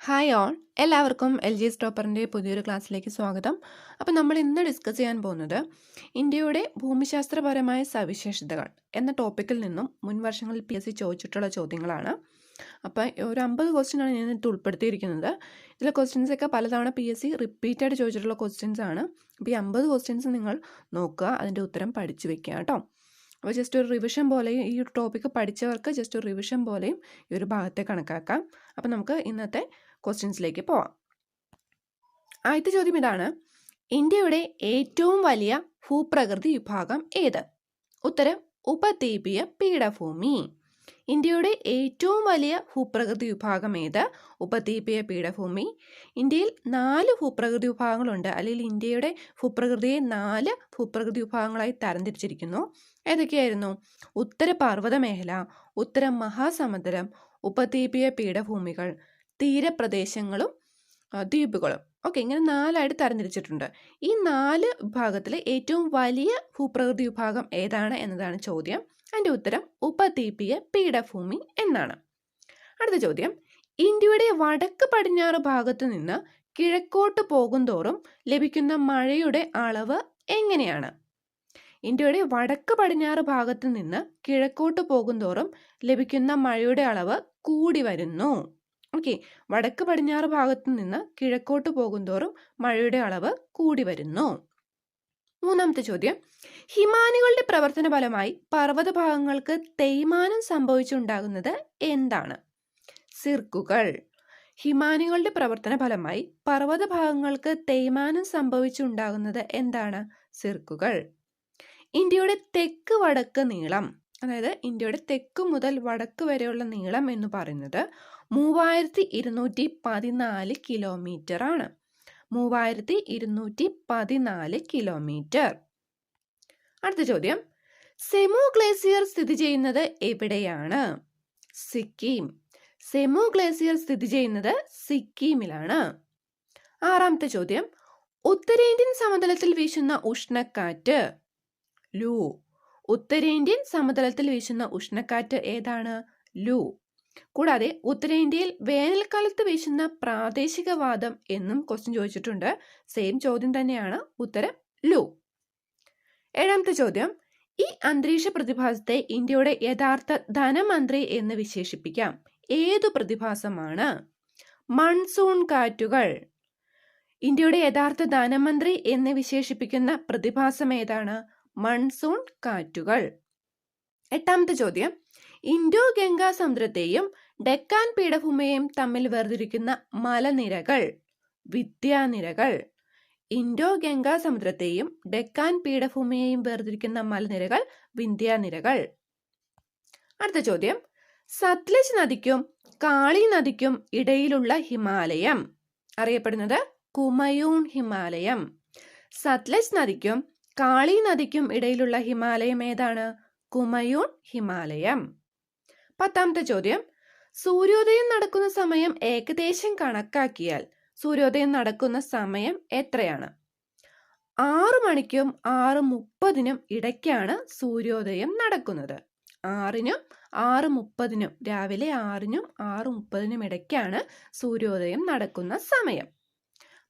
Hi all എല്ലാവർക്കും L G സ്റ്റോപ്പറിന്റെ പുതിയൊരു ക്ലാസ്സിലേക്ക് സ്വാഗതം. അപ്പോൾ നമ്മൾ ഇന്ന് ഡിസ്കസ് ചെയ്യാൻ പോകുന്നത് ഇന്ത്യയുടെ ഭൂമിശാസ്ത്രപരമായ സവിശേഷതകൾ എന്ന ടോപ്പിക്കിൽ നിന്നും മുൻ വർഷങ്ങളിൽ പി എസ് സി ചോദിച്ചിട്ടുള്ള ചോദ്യങ്ങളാണ്. അപ്പോൾ ഒരു അമ്പത് ക്വസ്റ്റ്യനാണ് ഞാൻ ഇത് ഉൾപ്പെടുത്തിയിരിക്കുന്നത്. ഇതിലെ ക്വസ്റ്റ്യൻസൊക്കെ പലതവണ പി എസ് സി റിപ്പീറ്റായിട്ട് ചോദിച്ചിട്ടുള്ള ക്വസ്റ്റ്യൻസ് ആണ്. അപ്പോൾ ഈ അമ്പത് ക്വസ്റ്റ്യൻസ് നിങ്ങൾ നോക്കുക അതിന്റെ ഉത്തരം പഠിച്ചു വെക്കുക കേട്ടോ. അപ്പോൾ ജസ്റ്റ് ഒരു റിവിഷൻ പോലെയും ഈ ടോപ്പിക് പഠിച്ചവർക്ക് ജസ്റ്റ് ഒരു റിവിഷൻ പോലെയും ഈ ഒരു ഭാഗത്തെ കണക്കാക്കാം. അപ്പോൾ നമുക്ക് ഇന്നത്തെ ക്വസ്റ്റ്യൻസിലേക്ക് പോവാം. ആദ്യത്തെ ചോദ്യം ഇതാണ് ഇന്ത്യയുടെ ഏറ്റവും വലിയ ഭൂപ്രകൃതി വിഭാഗം ഏത്? ഉത്തരം ഉപദ്വീപീയ പീഠഭൂമി. ഇന്ത്യയുടെ ഏറ്റവും വലിയ ഭൂപ്രകൃതി വിഭാഗം ഏത്? ഉപദ്വീപീയ പീഠഭൂമി. ഇന്ത്യയിൽ നാല് ഭൂപ്രകൃതി വിഭാഗങ്ങളുണ്ട്. അല്ലെങ്കിൽ ഇന്ത്യയുടെ ഭൂപ്രകൃതിയെ നാല് ഭൂപ്രകൃതി വിഭാഗങ്ങളായി തരംതിരിച്ചിരിക്കുന്നു. ഏതൊക്കെയായിരുന്നു? ഉത്തര മേഖല ഉത്തര മഹാസമുദ്രം ഉപദ്വീപീയ പീഠഭൂമികൾ തീരപ്രദേശങ്ങളും ദ്വീപുകളും. ഓക്കെ ഇങ്ങനെ നാലായിട്ട് തരംതിരിച്ചിട്ടുണ്ട്. ഈ നാല് വിഭാഗത്തിലെ ഏറ്റവും വലിയ ഭൂപ്രകൃതി വിഭാഗം ഏതാണ് എന്നതാണ് ചോദ്യം. അതിന്റെ ഉത്തരം ഉപദ്വീപീയ പീഠഭൂമി എന്നാണ്. അടുത്ത ചോദ്യം. ഇന്ത്യയുടെ വടക്ക് പടിഞ്ഞാറ് ഭാഗത്ത് നിന്ന് കിഴക്കോട്ട് പോകുന്തോറും ലഭിക്കുന്ന മഴയുടെ അളവ് എങ്ങനെയാണ്? ഇന്ത്യയുടെ വടക്ക് പടിഞ്ഞാറ് ഭാഗത്ത് നിന്ന് കിഴക്കോട്ട് പോകുന്തോറും ലഭിക്കുന്ന മഴയുടെ അളവ് കൂടി വരുന്നു. ഓക്കെ വടക്ക് പടിഞ്ഞാറ് ഭാഗത്ത് നിന്ന് കിഴക്കോട്ട് പോകുന്തോറും മഴയുടെ അളവ് കൂടി വരുന്നു. മൂന്നാമത്തെ ചോദ്യം. ഹിമാനികളുടെ പ്രവർത്തന ഫലമായി പർവത ഭാഗങ്ങൾക്ക് തേയ്മാനം സംഭവിച്ചുണ്ടാകുന്നത് എന്താണ്? സിർക്കുകൾ. ഹിമാനികളുടെ പ്രവർത്തന ഫലമായി പർവത ഭാഗങ്ങൾക്ക് തേയ്മാനം സംഭവിച്ചുണ്ടാകുന്നത് എന്താണ്? സിർക്കുകൾ. ഇന്ത്യയുടെ തെക്ക് വടക്ക് നീളം അതായത് ഇന്ത്യയുടെ തെക്ക് മുതൽ വടക്ക് വരെയുള്ള നീളം എന്ന് പറയുന്നത് മൂവായിരത്തി ഇരുന്നൂറ്റി പതിനാല് കിലോമീറ്റർ ആണ്. മൂവായിരത്തി ഇരുന്നൂറ്റി പതിനാല് കിലോമീറ്റർ അടുത്ത ചോദ്യം. സെമോ ഗ്ലേസിയർ സ്ഥിതി ചെയ്യുന്നത് എവിടെയാണ്? സിക്കിം. സെമോ ഗ്ലേസിയർ സ്ഥിതി ചെയ്യുന്നത് സിക്കിമിലാണ്. ആറാമത്തെ ചോദ്യം. ഉത്തരേന്ത്യൻ സമതലത്തിൽ വീശുന്ന ഉഷ്ണക്കാറ്റ് ലൂ. ഉത്തരേന്ത്യൻ സമതലത്തിൽ വീശുന്ന ഉഷ്ണക്കാറ്റ് ഏതാണ്? ലൂ. കൂടാതെ ഉത്തരേന്ത്യയിൽ വേനൽക്കാലത്ത് വീശുന്ന പ്രാദേശിക വാദം എന്നും ക്വസ്റ്റ്യൻ ചോദിച്ചിട്ടുണ്ട്. സെയിം ചോദ്യം തന്നെയാണ്. ഉത്തരം ലൂ. ഏഴാമത്തെ ചോദ്യം. ഈ അന്തരീക്ഷ പ്രതിഭാസത്തെ ഇന്ത്യയുടെ യഥാർത്ഥ ധനമന്ത്രി എന്ന് വിശേഷിപ്പിക്കാം. ഏതു പ്രതിഭാസമാണ്? മൺസൂൺ കാറ്റുകൾ. ഇന്ത്യയുടെ യഥാർത്ഥ ധനമന്ത്രി എന്ന് വിശേഷിപ്പിക്കുന്ന പ്രതിഭാസം ഏതാണ്? മൺസൂൺ കാറ്റുകൾ. എട്ടാമത്തെ ചോദ്യം. ഇൻഡോ ഗംഗാ സമുദ്രത്തെയും ഡെക്കാൻ പീഠഭൂമിയെയും തമ്മിൽ വേർതിരിക്കുന്ന മലനിരകൾ വിദ്യാനിരകൾ. ഇൻഡോ ഗംഗാ സമുദ്രത്തെയും ഡെക്കാൻ പീഠഭൂമിയെയും വേർതിരിക്കുന്ന മലനിരകൾ വിന്ധ്യാനിരകൾ അടുത്ത ചോദ്യം. സത്ലജ് നദിക്കും കാളി നദിക്കും ഇടയിലുള്ള ഹിമാലയം. അറിയപ്പെടുന്നത് കുമയൂൺ ഹിമാലയം. സത്ലജ് നദിക്കും കാളി നദിക്കും ഇടയിലുള്ള ഹിമാലയം ഏതാണ്? കുമയൂൺ ഹിമാലയം. പത്താമത്തെ ചോദ്യം. സൂര്യോദയം നടക്കുന്ന സമയം ഏകദേശം കണക്കാക്കിയാൽ സൂര്യോദയം നടക്കുന്ന സമയം എത്രയാണ്? ആറ് മണിക്കും ആറ് മുപ്പതിനും ഇടയ്ക്കാണ് സൂര്യോദയം നടക്കുന്നത്. ആറിനും ആറ് മുപ്പതിനും രാവിലെ ആറിനും ആറ് മുപ്പതിനും ഇടയ്ക്കാണ് സൂര്യോദയം നടക്കുന്ന സമയം.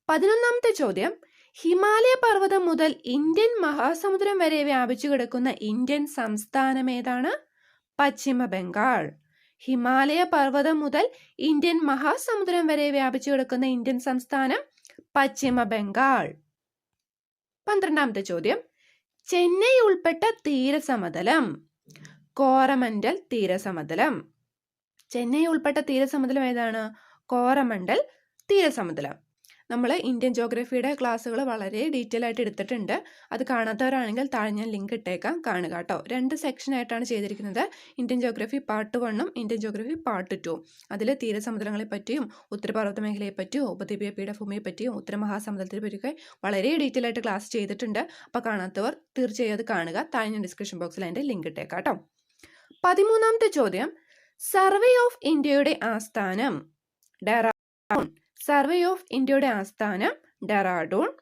പതിനൊന്നാമത്തെ ചോദ്യം. ഹിമാലയ പർവതം മുതൽ ഇന്ത്യൻ മഹാസമുദ്രം വരെ വ്യാപിച്ചു കിടക്കുന്ന ഇന്ത്യൻ സംസ്ഥാനം ഏതാണ്? പശ്ചിമ ബംഗാൾ. ഹിമാലയ പർവതം മുതൽ ഇന്ത്യൻ മഹാസമുദ്രം വരെ വ്യാപിച്ചു കിടക്കുന്ന ഇന്ത്യൻ സംസ്ഥാനം പശ്ചിമ ബംഗാൾ. പന്ത്രണ്ടാമത്തെ ചോദ്യം. ചെന്നൈ ഉൾപ്പെട്ട തീരസമതലം. കോറമണ്ടൽ തീരസമതലം. ചെന്നൈ ഉൾപ്പെട്ട തീരസമതലം ഏതാണ്? കോറമണ്ടൽ തീരസമതലം. നമ്മൾ ഇന്ത്യൻ ജോഗ്രഫിയുടെ ക്ലാസ്സുകൾ വളരെ ഡീറ്റെയിൽ ആയിട്ട് എടുത്തിട്ടുണ്ട്. അത് കാണാത്തവരാണെങ്കിൽ താഴെ ഞാൻ ലിങ്ക് ഇട്ടേക്കാം. കാണുക കേട്ടോ. രണ്ട് സെക്ഷനായിട്ടാണ് ചെയ്തിരിക്കുന്നത്. ഇന്ത്യൻ ജോഗ്രഫി പാർട്ട് വണ്ണും ഇന്ത്യൻ ജോഗ്രഫി പാർട്ട് ടൂ അതിൽ തീരസമുദ്രങ്ങളെ പറ്റിയും ഉത്തരപർവത മേഖലയെ പറ്റിയും ഉപദ്വീപീയ പീഠഭൂമിയെ പറ്റിയും ഉത്തരമഹാസമുദ്രത്തെ പറ്റിയൊക്കെ വളരെ ഡീറ്റെയിൽ ആയിട്ട് ക്ലാസ് ചെയ്തിട്ടുണ്ട്. അപ്പോൾ കാണാത്തവർ തീർച്ചയായും അത് കാണുക. താഴെ ഞാൻ ഡിസ്ക്രിപ്ഷൻ ബോക്സിൽ അതിന്റെ ലിങ്ക് ഇട്ടേക്കാം കേട്ടോ. പതിമൂന്നാമത്തെ ചോദ്യം. സർവേ ഓഫ് ഇന്ത്യയുടെ ആസ്ഥാനം. ഡെറാഡൂൺ സർവേ ഓഫ് ഇന്ത്യയുടെ ആസ്ഥാനം ഡെറാഡൂൺ.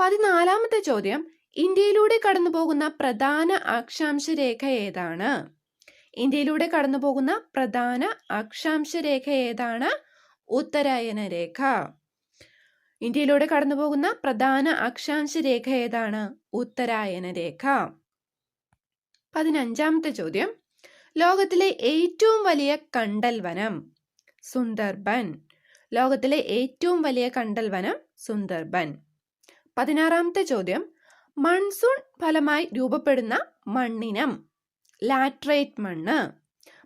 പതിനാലാമത്തെ ചോദ്യം ഇന്ത്യയിലൂടെ കടന്നുപോകുന്ന പ്രധാന അക്ഷാംശ രേഖ ഏതാണ്? ഇന്ത്യയിലൂടെ കടന്നുപോകുന്ന പ്രധാന അക്ഷാംശ രേഖ ഏതാണ്? ഉത്തരായന രേഖ. ഇന്ത്യയിലൂടെ കടന്നുപോകുന്ന പ്രധാന അക്ഷാംശ രേഖ ഏതാണ്? ഉത്തരായന രേഖ. പതിനഞ്ചാമത്തെ ചോദ്യം ലോകത്തിലെ ഏറ്റവും വലിയ കണ്ടൽവനം സുന്ദർബൻ. ലോകത്തിലെ ഏറ്റവും വലിയ കണ്ടൽ വനം സുന്ദർബൻ. പതിനാറാമത്തെ ചോദ്യം. മൺസൂൺ ഫലമായി രൂപപ്പെടുന്ന മണ്ണിനം ലാറ്ററേറ്റ് മണ്ണ്.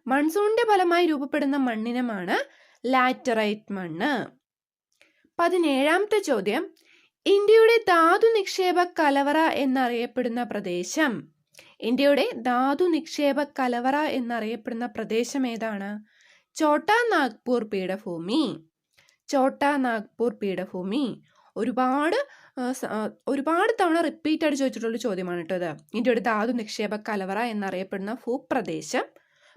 മൺസൂണിന്റെ ഫലമായി രൂപപ്പെടുന്ന മണ്ണിനമാണ് ലാറ്ററൈറ്റ് മണ്ണ്. പതിനേഴാമത്തെ ചോദ്യം. ഇന്ത്യയുടെ ധാതു നിക്ഷേപ കലവറ എന്നറിയപ്പെടുന്ന പ്രദേശം. ഇന്ത്യയുടെ ധാതു നിക്ഷേപ കലവറ എന്നറിയപ്പെടുന്ന പ്രദേശം ഏതാണ്? ചോട്ടാ നാഗ്പൂർ പീഠഭൂമി. ചോട്ടാ നാഗ്പൂർ പീഠഭൂമി. ഒരുപാട് ഒരുപാട് തവണ റിപ്പീറ്റ് ആയിട്ട് ചോദിച്ചിട്ടുള്ള ചോദ്യമാണ് കേട്ടോ ഇത് ഇന്ത്യയുടെ ധാതു നിക്ഷേപ കലവറ എന്നറിയപ്പെടുന്ന ഭൂപ്രദേശം.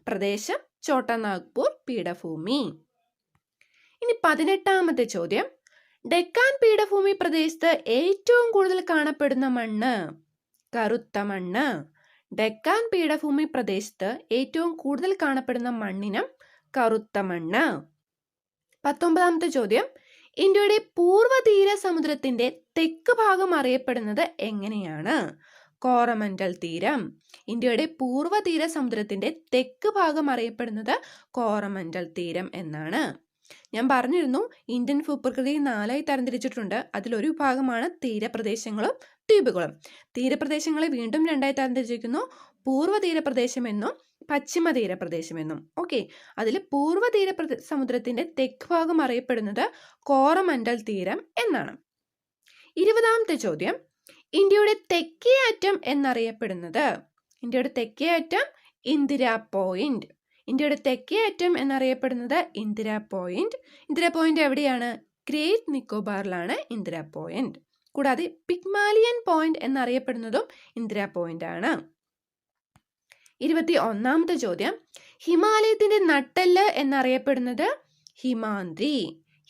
പ്രദേശം ചോട്ടാ നാഗ്പൂർ പീഠഭൂമി. ഇനി പതിനെട്ടാമത്തെ ചോദ്യം. ഡെക്കാൻ പീഠഭൂമി പ്രദേശത്ത് ഏറ്റവും കൂടുതൽ കാണപ്പെടുന്ന മണ്ണ് കറുത്ത മണ്ണ്. ഡെക്കാൻ പീഠഭൂമി പ്രദേശത്ത് ഏറ്റവും കൂടുതൽ കാണപ്പെടുന്ന മണ്ണിനം കറുത്ത മണ്ണ്. പത്തൊമ്പതാമത്തെ ചോദ്യം. ഇന്ത്യയുടെ പൂർവതീര സമുദ്രത്തിന്റെ തെക്ക് ഭാഗം അറിയപ്പെടുന്നത് എങ്ങനെയാണ്? കോറമൻഡൽ തീരം. ഇന്ത്യയുടെ പൂർവതീര സമുദ്രത്തിന്റെ തെക്ക് ഭാഗം അറിയപ്പെടുന്നത് കോറമൻഡൽ തീരം എന്നാണ്. ഞാൻ പറഞ്ഞിരുന്നു ഇന്ത്യൻ ഭൂപ്രകൃതി നാലായി തരംതിരിച്ചിട്ടുണ്ട്. അതിലൊരു വിഭാഗമാണ് തീരപ്രദേശങ്ങളും ദ്വീപുകളും. തീരപ്രദേശങ്ങളെ വീണ്ടും രണ്ടായി തരംതിരിച്ചിരിക്കുന്നു. പൂർവ തീരപ്രദേശം എന്നും പശ്ചിമ തീരപ്രദേശമെന്നും ഓക്കെ. അതിൽ പൂർവ തീര സമുദ്രത്തിന്റെ തെക്ക് ഭാഗം അറിയപ്പെടുന്നത് കോറമണ്ടൽ തീരം എന്നാണ്. ഇരുപതാമത്തെ ചോദ്യം. ഇന്ത്യയുടെ തെക്കേ അറ്റം എന്നറിയപ്പെടുന്നത് ഇന്ത്യയുടെ തെക്കേ അറ്റം ഇന്ദിരാ പോയിന്റ്. ഇന്ത്യയുടെ തെക്കേ അറ്റം എന്നറിയപ്പെടുന്നത് ഇന്ദിരാ പോയിന്റ്. ഇന്ദിരാ പോയിന്റ് എവിടെയാണ്? ഗ്രേറ്റ് നിക്കോബാറിലാണ് ഇന്ദിരാ പോയിന്റ്. കൂടാതെ പിഗ്മാലിയൻ പോയിന്റ് എന്നറിയപ്പെടുന്നതും ഇന്ദിരാ പോയിന്റ് ആണ് ഇരുപത്തി ഒന്നാമത്തെ ചോദ്യം. ഹിമാലയത്തിന്റെ നട്ടെല്ല് എന്നറിയപ്പെടുന്നത് ഹിമാന്ത്രി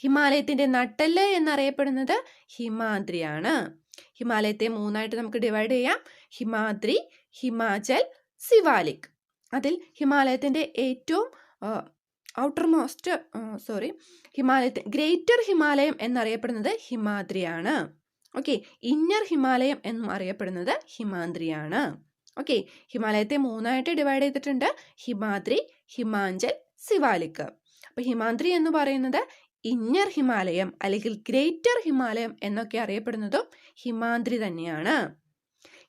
ഹിമാലയത്തിന്റെ നട്ടെല്ല് എന്നറിയപ്പെടുന്നത് ഹിമാദ്രിയാണ്. ഹിമാലയത്തെ മൂന്നായിട്ട് നമുക്ക് ഡിവൈഡ് ചെയ്യാം. ഹിമാദ്രി ഹിമാചൽ സിവാലിക്. അതിൽ ഹിമാലയത്തിന്റെ ഏറ്റവും ഔട്ടർ മോസ്റ്റ് സോറി ഹിമാലയത്തെ ഗ്രേറ്റർ ഹിമാലയം എന്നറിയപ്പെടുന്നത് ഹിമാദ്രിയാണ്. ഓക്കെ ഇന്നർ ഹിമാലയം എന്നും അറിയപ്പെടുന്നത് ഹിമാദ്രിയാണ്. ഓക്കെ. ഹിമാലയത്തെ മൂന്നായിട്ട് ഡിവൈഡ് ചെയ്തിട്ടുണ്ട്. ഹിമാദ്രി ഹിമാചൽ സിവാലിക് അപ്പൊ ഹിമാദ്രി എന്ന് പറയുന്നത് ഇന്നർ ഹിമാലയം അല്ലെങ്കിൽ ഗ്രേറ്റർ ഹിമാലയം എന്നൊക്കെ അറിയപ്പെടുന്നതും ഹിമാദ്രി തന്നെയാണ്.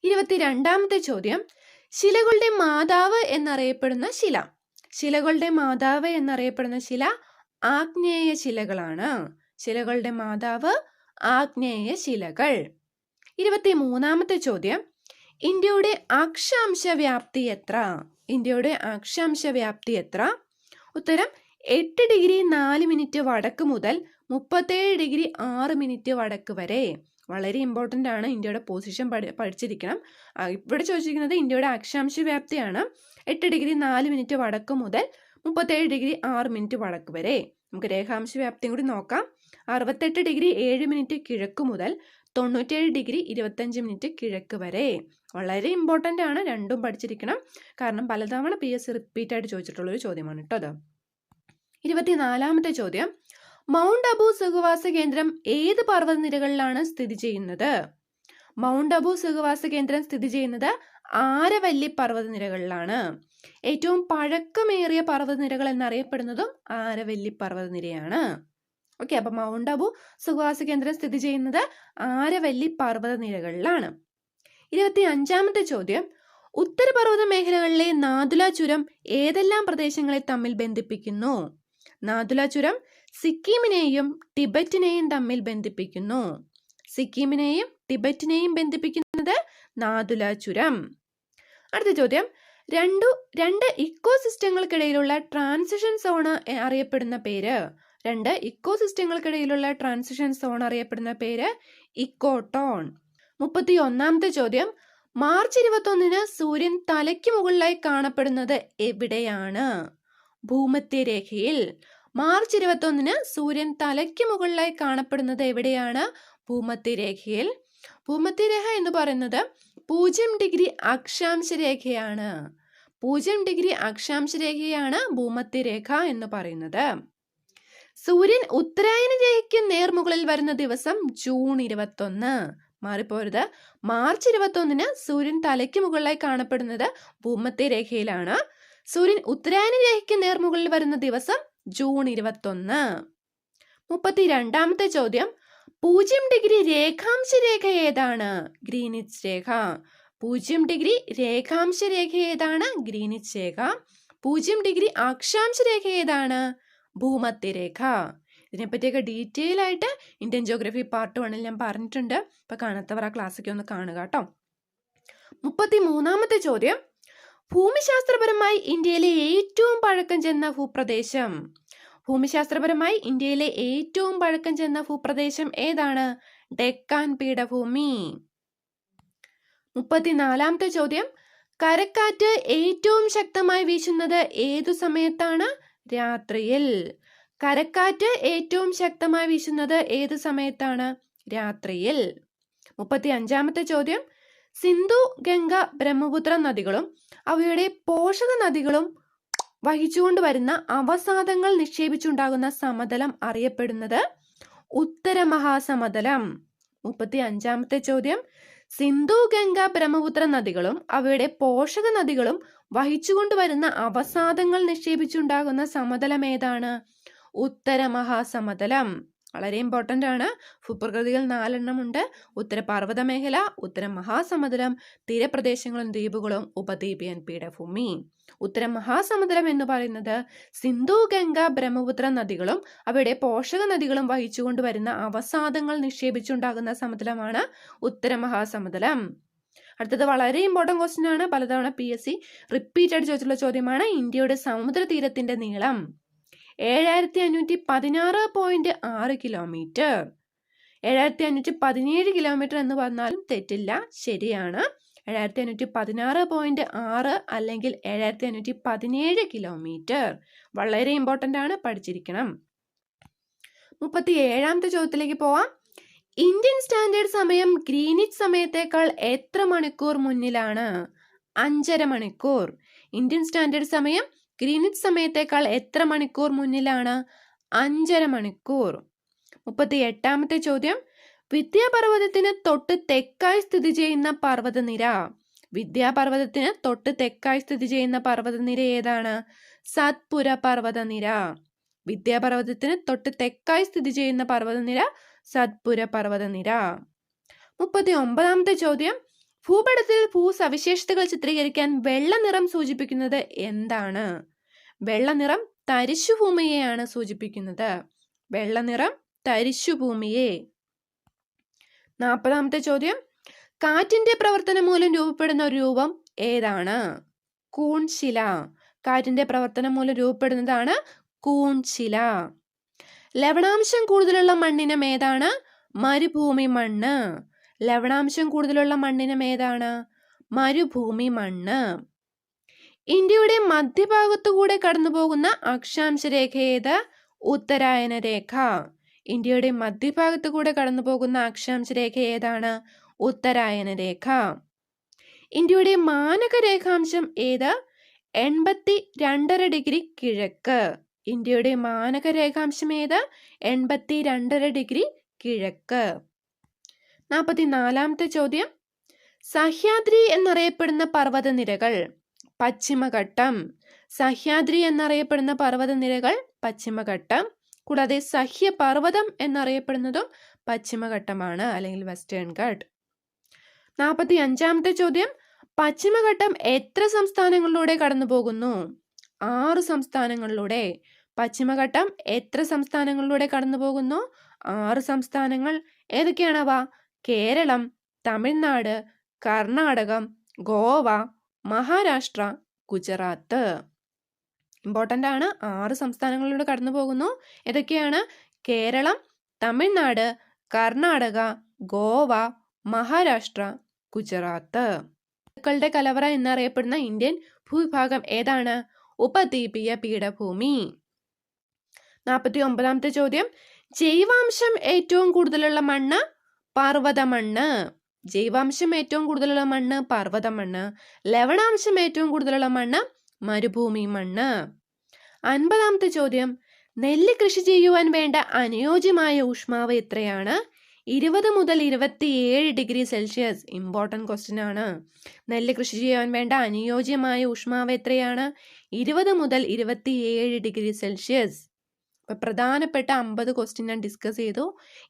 ഇരുപത്തിരണ്ടാമത്തെ ചോദ്യം. ശിലകളുടെ മാതാവ് എന്നറിയപ്പെടുന്ന ശില. ശിലകളുടെ മാതാവ് എന്നറിയപ്പെടുന്ന ശില ആഗ്നേയ ശിലകളാണ്. ശിലകളുടെ മാതാവ് ആഗ്നേയ ശിലകൾ. ഇരുപത്തി മൂന്നാമത്തെ ചോദ്യം. ഇന്ത്യയുടെ അക്ഷാംശ വ്യാപ്തി എത്ര? ഇന്ത്യയുടെ അക്ഷാംശ വ്യാപ്തി എത്ര? ഉത്തരം എട്ട് ഡിഗ്രി നാല് മിനിറ്റ് വടക്ക് മുതൽ മുപ്പത്തേഴ് ഡിഗ്രി ആറ് മിനിറ്റ് വടക്ക് വരെ. വളരെ ഇമ്പോർട്ടന്റ് ആണ് ഇന്ത്യയുടെ പൊസിഷൻ പഠി പഠിച്ചിരിക്കണം. ഇവിടെ ചോദിച്ചിരിക്കുന്നത് ഇന്ത്യയുടെ അക്ഷാംശ വ്യാപ്തിയാണ് എട്ട് ഡിഗ്രി നാല് മിനിറ്റ് വടക്ക് മുതൽ മുപ്പത്തേഴ് ഡിഗ്രി ആറ് മിനിറ്റ് വടക്ക് വരെ. നമുക്ക് രേഖാംശ വ്യാപ്തിയും കൂടി നോക്കാം. അറുപത്തെട്ട് ഡിഗ്രി ഏഴ് മിനിറ്റ് കിഴക്ക് മുതൽ തൊണ്ണൂറ്റേഴ് ഡിഗ്രി ഇരുപത്തഞ്ച് മിനിറ്റ് കിഴക്ക് വരെ. വളരെ ഇമ്പോർട്ടന്റ് ആണ്. രണ്ടും പഠിച്ചിരിക്കണം. കാരണം പലതവണ പി എസ് റിപ്പീറ്റായിട്ട് ചോദിച്ചിട്ടുള്ളൊരു ചോദ്യമാണ് കേട്ടോ അത്. ഇരുപത്തിനാലാമത്തെ ചോദ്യം. മൗണ്ട് അബു സുഖവാസ കേന്ദ്രം ഏത് പർവതനിരകളിലാണ് സ്ഥിതി ചെയ്യുന്നത്? മൗണ്ട് അബു സുഖവാസ കേന്ദ്രം സ്ഥിതി ചെയ്യുന്നത് ആരവല്ലി പർവതനിരകളിലാണ്. ഏറ്റവും പഴക്കമേറിയ പർവതനിരകൾ എന്നറിയപ്പെടുന്നതും ആരവല്ലി പർവതനിരയാണ്. ഓക്കെ അപ്പൊ മൗണ്ട് അബു സുഖവാസ കേന്ദ്രം സ്ഥിതി ചെയ്യുന്നത് ആരവല്ലി പർവതനിരകളിലാണ്. ഇരുപത്തി അഞ്ചാമത്തെ ചോദ്യം. ഉത്തരപർവത മേഖലകളിലെ നാദുല ചുരം ഏതെല്ലാം പ്രദേശങ്ങളെ തമ്മിൽ ബന്ധിപ്പിക്കുന്നു? നാദുല ചുരം സിക്കിമിനെയും ടിബറ്റിനെയും തമ്മിൽ ബന്ധിപ്പിക്കുന്നു. സിക്കിമിനെയും ടിബറ്റിനെയും ബന്ധിപ്പിക്കുന്നത് നാദുല ചുരം. അടുത്ത ചോദ്യം. രണ്ടു രണ്ട് ഇക്കോസിസ്റ്റങ്ങൾക്കിടയിലുള്ള ട്രാൻസിഷൻ സോണ് അറിയപ്പെടുന്ന പേര്. രണ്ട് ഇക്കോസിസ്റ്റങ്ങൾക്കിടയിലുള്ള ട്രാൻസിഷൻ സോൺ അറിയപ്പെടുന്ന പേര് ഇക്കോട്ടോൺ മുപ്പത്തി ഒന്നാമത്തെ ചോദ്യം മാർച്ച് ഇരുപത്തൊന്നിന് സൂര്യൻ തലയ്ക്ക് മുകളിലായി കാണപ്പെടുന്നത് എവിടെയാണ്? ഭൂമധ്യരേഖയിൽ മാർച്ച് ഇരുപത്തൊന്നിന് സൂര്യൻ തലയ്ക്ക് മുകളിലായി കാണപ്പെടുന്നത് എവിടെയാണ്? ഭൂമധ്യരേഖയിൽ ഭൂമധ്യരേഖ എന്ന് പറയുന്നത് പൂജ്യം ഡിഗ്രി അക്ഷാംശ രേഖയാണ്. പൂജ്യം ഡിഗ്രി അക്ഷാംശ രേഖയാണ് ഭൂമധ്യരേഖ എന്ന് പറയുന്നത്. സൂര്യൻ ഉത്തരായന രേഖയ്ക്ക് നേർമുകളിൽ വരുന്ന ദിവസം ജൂൺ ഇരുപത്തൊന്ന്. മാറിപ്പോരുത്. മാർച്ച് ഇരുപത്തൊന്നിന് സൂര്യൻ തലയ്ക്ക് മുകളിലായി കാണപ്പെടുന്നത് ഭൂമത്തെ രേഖയിലാണ്. സൂര്യൻ ഉത്തരായന രേഖയ്ക്ക് നേർമുകളിൽ വരുന്ന ദിവസം ജൂൺ ഇരുപത്തൊന്ന്. മുപ്പത്തി രണ്ടാമത്തെ ചോദ്യം. പൂജ്യം ഡിഗ്രി രേഖാംശ രേഖ ഏതാണ്? ഗ്രീനിച്ച് രേഖ. പൂജ്യം ഡിഗ്രി രേഖാംശ രേഖ ഏതാണ്? ഗ്രീനിച്ച് രേഖ. പൂജ്യം ഡിഗ്രി അക്ഷാംശ രേഖ ഏതാണ്? ഭൂമധ്യരേഖ. ഇതിനെപ്പറ്റിയൊക്കെ ഡീറ്റെയിൽ ആയിട്ട് ഇന്ത്യൻ ജോഗ്രഫി പാർട്ട് വണ്ണിൽ ഞാൻ പറഞ്ഞിട്ടുണ്ട്. അപ്പൊ കാണാത്തവർ ആ ക്ലാസ്സൊക്കെ ഒന്ന് കാണുക കേട്ടോ. മുപ്പത്തി മൂന്നാമത്തെ ചോദ്യം. ഭൂമിശാസ്ത്രപരമായി ഇന്ത്യയിലെ ഏറ്റവും പഴക്കം ചെന്ന ഭൂപ്രദേശം. ഭൂമിശാസ്ത്രപരമായി ഇന്ത്യയിലെ ഏറ്റവും പഴക്കം ചെന്ന ഭൂപ്രദേശം ഏതാണ്? ഡെക്കാൻ പീഠഭൂമി. മുപ്പത്തിനാലാമത്തെ ചോദ്യം. കരക്കാറ്റ് ഏറ്റവും ശക്തമായി വീശുന്നത് ഏതു സമയത്താണ്? രാത്രിയിൽ കരക്കാറ്റ് ഏറ്റവും ശക്തമായി വീശുന്നത് ഏത് സമയത്താണ്? രാത്രിയിൽ. മുപ്പത്തി അഞ്ചാമത്തെ ചോദ്യം. സിന്ധു ഗംഗ ബ്രഹ്മപുത്ര നദികളും അവയുടെ പോഷക നദികളും വഹിച്ചുകൊണ്ട് വരുന്ന അവസാദങ്ങൾ നിക്ഷേപിച്ചുണ്ടാകുന്ന സമതലം അറിയപ്പെടുന്നത് ഉത്തരമഹാസമതലം. മുപ്പത്തി അഞ്ചാമത്തെ ചോദ്യം. സിന്ധു ഗംഗ ബ്രഹ്മപുത്ര നദികളും അവയുടെ പോഷക നദികളും വഹിച്ചുകൊണ്ടുവരുന്ന അവസാദങ്ങൾ നിക്ഷേപിച്ചുണ്ടാകുന്ന സമതലം ഏതാണ്? ഉത്തരമഹാസമതലം. വളരെ ഇമ്പോർട്ടന്റ് ആണ്. ഭൂപ്രകൃതികൾ നാലെണ്ണം ഉണ്ട്. ഉത്തര പർവത മേഖല ഉത്തര മഹാസമുദ്രം തീരപ്രദേശങ്ങളും ദ്വീപുകളും ഉപദ്വീപിയൻ പീഠഭൂമി ഉത്തര മഹാസമുദ്രം എന്ന് പറയുന്നത് സിന്ധു ഗംഗ ബ്രഹ്മപുത്ര നദികളും അവയുടെ പോഷക നദികളും വഹിച്ചുകൊണ്ട് വരുന്ന അവസാദങ്ങൾ നിക്ഷേപിച്ചുണ്ടാകുന്ന സമതലമാണ് ഉത്തര മഹാസമുദ്രം. അടുത്തത് വളരെ ഇമ്പോർട്ടന്റ് ക്വസ്റ്റ്യൻ ആണ്. പലതവണ പി എസ് സി റിപ്പീറ്റഡ് ചോദിച്ചിട്ടുള്ള ചോദ്യമാണ് ഇന്ത്യയുടെ സമുദ്ര തീരത്തിന്റെ നീളം. ഏഴായിരത്തി അഞ്ഞൂറ്റി പതിനാറ് പോയിന്റ് ആറ് കിലോമീറ്റർ. ഏഴായിരത്തി അഞ്ഞൂറ്റി പതിനേഴ് കിലോമീറ്റർ എന്ന് പറഞ്ഞാലും തെറ്റില്ല ശരിയാണ്. ഏഴായിരത്തി അഞ്ഞൂറ്റി പതിനാറ് പോയിന്റ് ആറ് അല്ലെങ്കിൽ ഏഴായിരത്തി അഞ്ഞൂറ്റി പതിനേഴ് കിലോമീറ്റർ. വളരെ ഇമ്പോർട്ടന്റ് ആണ് പഠിച്ചിരിക്കണം. മുപ്പത്തി ഏഴാമത്തെ ചോദ്യത്തിലേക്ക് പോവാം. ഇന്ത്യൻ സ്റ്റാൻഡേർഡ് സമയം ഗ്രീനിച്ച് സമയത്തേക്കാൾ എത്ര മണിക്കൂർ മുന്നിലാണ്? അഞ്ചര മണിക്കൂർ. ഇന്ത്യൻ സ്റ്റാൻഡേർഡ് സമയം ഗ്രീനിച്ച് സമയത്തേക്കാൾ എത്ര മണിക്കൂർ മുന്നിലാണ്? അഞ്ചര മണിക്കൂർ. മുപ്പത്തി എട്ടാമത്തെ ചോദ്യം. വിദ്യാപർവതത്തിന് തൊട്ട് തെക്കായി സ്ഥിതി ചെയ്യുന്ന പർവതനിര. വിദ്യാപർവതത്തിന് തൊട്ട് തെക്കായി സ്ഥിതി ചെയ്യുന്ന പർവതനിര ഏതാണ്? സത്പുര പർവതനിര. വിദ്യാപർവതത്തിന് തൊട്ട് തെക്കായി സ്ഥിതി ചെയ്യുന്ന പർവതനിര സത്പുര പർവതനിര. മുപ്പത്തി ഒമ്പതാമത്തെ ചോദ്യം. ഭൂപടത്തിൽ ഭൂസവിശേഷതകൾ ചിത്രീകരിക്കാൻ വെള്ള നിറം സൂചിപ്പിക്കുന്നത് എന്താണ്? വെള്ള നിറം തരിശുഭൂമിയെയാണ് സൂചിപ്പിക്കുന്നത്. വെള്ളനിറം തരിശുഭൂമിയെ. നാൽപ്പതാമത്തെ ചോദ്യം. കാറ്റിന്റെ പ്രവർത്തനം മൂലം രൂപപ്പെടുന്ന ഒരു രൂപം ഏതാണ്? കൂൺശില. കാറ്റിന്റെ പ്രവർത്തനം മൂലം രൂപപ്പെടുന്നതാണ് കൂൺശില. ലവണാംശം കൂടുതലുള്ള മണ്ണിനം ഏതാണ്? മരുഭൂമി മണ്ണ്. ലവണാംശം കൂടുതലുള്ള മണ്ണിനം ഏതാണ്? മരുഭൂമി മണ്ണ്. ഇന്ത്യയുടെ മധ്യഭാഗത്തുകൂടെ കടന്നുപോകുന്ന അക്ഷാംശ രേഖ ഏത്? ഉത്തരായന രേഖ. ഇന്ത്യയുടെ മധ്യഭാഗത്തു കൂടെ കടന്നുപോകുന്ന അക്ഷാംശ രേഖ ഏതാണ്? ഉത്തരായന രേഖ. ഇന്ത്യയുടെ മാനക രേഖാംശം ഏത്? എൺപത്തി രണ്ടര ഡിഗ്രി കിഴക്ക്. ഇന്ത്യയുടെ മാനക രേഖാംശം ഏത്? എൺപത്തി രണ്ടര ഡിഗ്രി കിഴക്ക്. നാൽപ്പത്തി നാലാമത്തെ ചോദ്യം. സഹ്യാദ്രി എന്നറിയപ്പെടുന്ന പർവതനിരകൾ. പശ്ചിമഘട്ടം. സഹ്യാദ്രി എന്നറിയപ്പെടുന്ന പർവതനിരകൾ പശ്ചിമഘട്ടം. കൂടാതെ സഹ്യപർവതം എന്നറിയപ്പെടുന്നതും പശ്ചിമഘട്ടമാണ് അല്ലെങ്കിൽ വെസ്റ്റേൺ ഘട്ട്. നാൽപ്പത്തി അഞ്ചാമത്തെ ചോദ്യം പശ്ചിമഘട്ടം എത്ര സംസ്ഥാനങ്ങളിലൂടെ കടന്നു പോകുന്നു ആറ് സംസ്ഥാനങ്ങളിലൂടെ. പശ്ചിമഘട്ടം എത്ര സംസ്ഥാനങ്ങളിലൂടെ കടന്നു പോകുന്നു ആറ് സംസ്ഥാനങ്ങൾ ഏതൊക്കെയാണവ കേരളം തമിഴ്നാട് കർണാടകം ഗോവ മഹാരാഷ്ട്ര ഗുജറാത്ത്. ഇമ്പോർട്ടന്റ് ആണ് ആറ് സംസ്ഥാനങ്ങളിലൂടെ കടന്നു പോകുന്നു ഏതൊക്കെയാണ്? കേരളം തമിഴ്നാട് കർണാടക ഗോവ മഹാരാഷ്ട്ര ഗുജറാത്ത്. കളുടെ കലവറ എന്നറിയപ്പെടുന്ന ഇന്ത്യൻ ഭൂവിഭാഗം ഏതാണ്? ഉപദ്വീപീയ പീഠഭൂമി. നാൽപ്പത്തി ഒമ്പതാമത്തെ ചോദ്യം. ജൈവാംശം ഏറ്റവും കൂടുതലുള്ള മണ്ണ്? പർവത മണ്ണ് ജൈവാംശം ഏറ്റവും കൂടുതലുള്ള മണ്ണ് പർവത മണ്ണ് ലവണാംശം ഏറ്റവും കൂടുതലുള്ള മണ്ണ് മരുഭൂമി മണ്ണ്. അൻപതാമത്തെ ചോദ്യം. നെല്ല് കൃഷി ചെയ്യുവാൻ വേണ്ട അനുയോജ്യമായ ഊഷ്മാവ് എത്രയാണ്? ഇരുപത് മുതൽ ഇരുപത്തിയേഴ് ഡിഗ്രി സെൽഷ്യസ്. ഇമ്പോർട്ടന്റ് ക്വസ്റ്റ്യൻ ആണ്. നെല്ല് കൃഷി ചെയ്യാൻ വേണ്ട അനുയോജ്യമായ ഊഷ്മാവ് എത്രയാണ്? ഇരുപത് മുതൽ ഇരുപത്തിയേഴ് ഡിഗ്രി സെൽഷ്യസ്. അപ്പോൾ പ്രധാനപ്പെട്ട അമ്പത് ക്വസ്റ്റ്യൻ ഞാൻ ഡിസ്കസ് ചെയ്തു.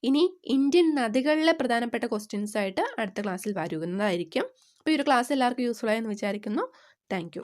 ഇനി ഇന്ത്യൻ നദികളിലെ പ്രധാനപ്പെട്ട ക്വസ്റ്റ്യൻസ് ആയിട്ട് അടുത്ത ക്ലാസ്സിൽ വരുന്നതായിരിക്കും അപ്പോൾ ഈ ഒരു ക്ലാസ് എല്ലാവർക്കും യൂസ്ഫുൾ ആയെന്ന് വിചാരിക്കുന്നു. താങ്ക്